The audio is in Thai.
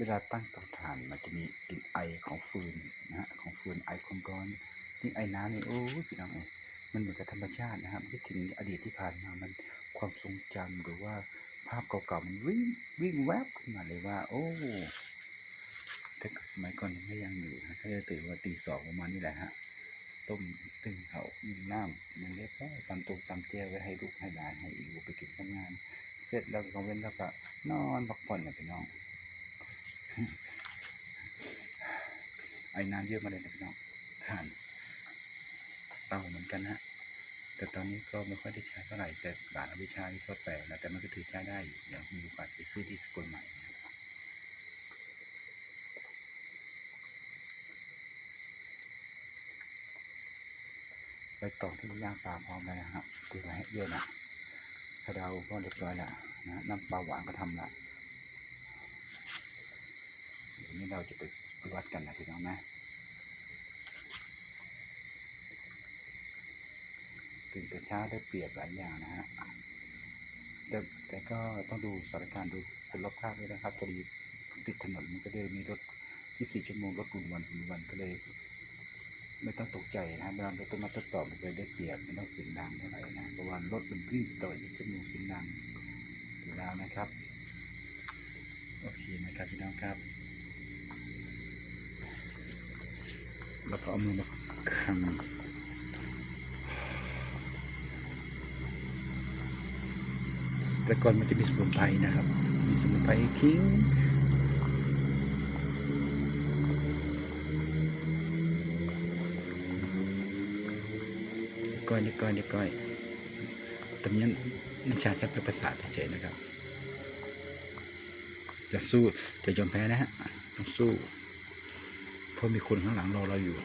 เวลาตั้งเตาถ่านมันจะมีกลิ่นไอของฟืนนะฮะของฟืนไอความร้อนยิ่งไอน้ำนี่โอ้ยพี่น้องเอ้มันเหมือนกับธรรมชาตินะครับคิดถึงอดีตที่ผ่านมามันความทรงจำหรือว่าภาพเก่าๆมันวิ่งวิ่งแวบขึ้นมาเลยว่า โอ้แต่สมัยก่อนยังไม่ยังอยู่นะถ้าจะตื่นว่าตีสองประมาณนี้แหละฮะต้มตึงเขามีน้ำมันเรียบร้อยตำตุกตำเจียวไว้ให้ลูกให้หลานให้อีกไปกินทำงาน เสร็จแล้วก็เว้นแล้วก็นอนพักผ่อนนะพี่น้อง ไอ้น้ำเยอะมาเลยนะพี่น้องทานเต่าเหมือนกันฮะแต่ตอนนี้ก็ไม่ค่อยได้ใช้เท่าไหร่แต่หลานเอาไปใช้ก็แปลกนะแต่มันก็ถือใช้ได้อยู่เดี๋ยวมีโอกาสไปซื้อที่สกลใหม่ไปต่อที่ย่างปลาพร้อมแล้วนะครับตีไว้ให้เยอะนะสะเดาก็เรียบร้อยแล้วนะน้ำปลาหวานก็ทำละ เดี๋ยวนี้เราจะไปวัดกันนะพี่น้องนะตื่นแต่เช้าได้เปรียบหลายอย่างนะฮะแต่แต่ก็ต้องดูสถานการณ์ดูคนรอบข้างด้วยนะครับพอดีติดถนนมันก็เลยมีรถ 24 ชั่วโมงรถกลุ่มวันกลุ่มวันก็เลย ไม่ต้องตกใจนะครับเวลารถต้นมาต้นต่อมันจะได้เปรียบไม่ต้องเสียงดังเท่าไหร่นะเพราะว่ารถมันวิ่งต่ออีกชั่วโมงเสียงดังอยู่แล้วนะครับโอเคนะครับพี่น้องครับ เราพอเอามือมาคังแต่ก่อนมันจะมีสมุนไพรนะครับ มีสมุนไพรคิงก้อยเดี๋ยวก้อยเดี๋ยวก้อยตอนนี้มันชาแค่เป็นภาษาทเฉยๆนะครับ จะสู้จะยอมแพ้นะฮะต้องสู้ เพราะมีคนข้างหลังรอเราอยู่